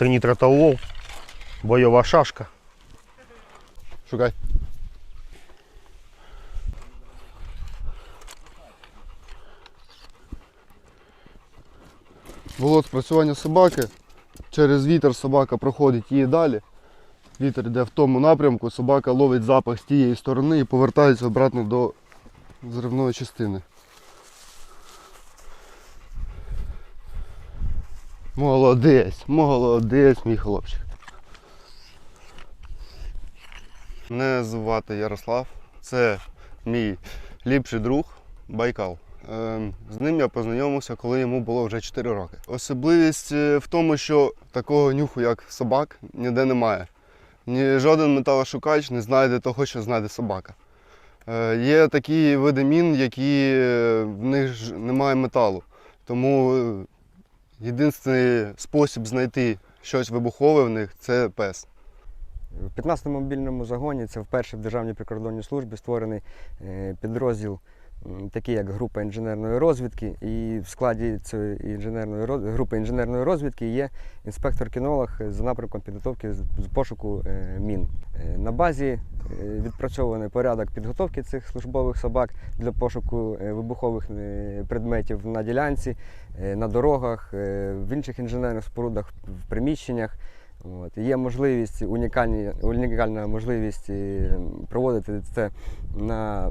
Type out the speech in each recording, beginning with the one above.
Тринітротолол, бойова шашка. Шукай. Було спрацювання собаки. Через вітер собака проходить її далі. Вітер йде в тому напрямку, собака ловить запах з тієї сторони і повертається обратно до зривної частини. Молодець, молодець, мій хлопчик. Мене звати Ярослав. Це мій ліпший друг Байкал. Ем, З ним я познайомився, коли йому було вже 4 роки. Особливість е, в тому, що такого нюху, як собак, ніде немає. Ні жоден металошукач не знайде того, що знайде собака. Е, Є такі види мін, які е, в них немає металу. Тому єдиний спосіб знайти щось вибухове в них це пес. В 15-му мобільному загоні це вперше в Державній прикордонній службі створений е, підрозділ, м, такий як група інженерної розвідки. І в складі цієї інженерної роз- групи інженерної розвідки є інспектор-кінолог за напрямком підготовки з пошуку е, мін. Е, На базі е, відпрацьований порядок підготовки цих службових собак для пошуку вибухових предметів на ділянці, на дорогах, в інших інженерних спорудах, в приміщеннях. От. Є можливість, унікальні, унікальна можливість проводити це на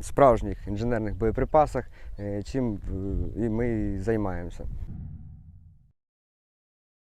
справжніх інженерних боєприпасах, е, чим е, і ми займаємося.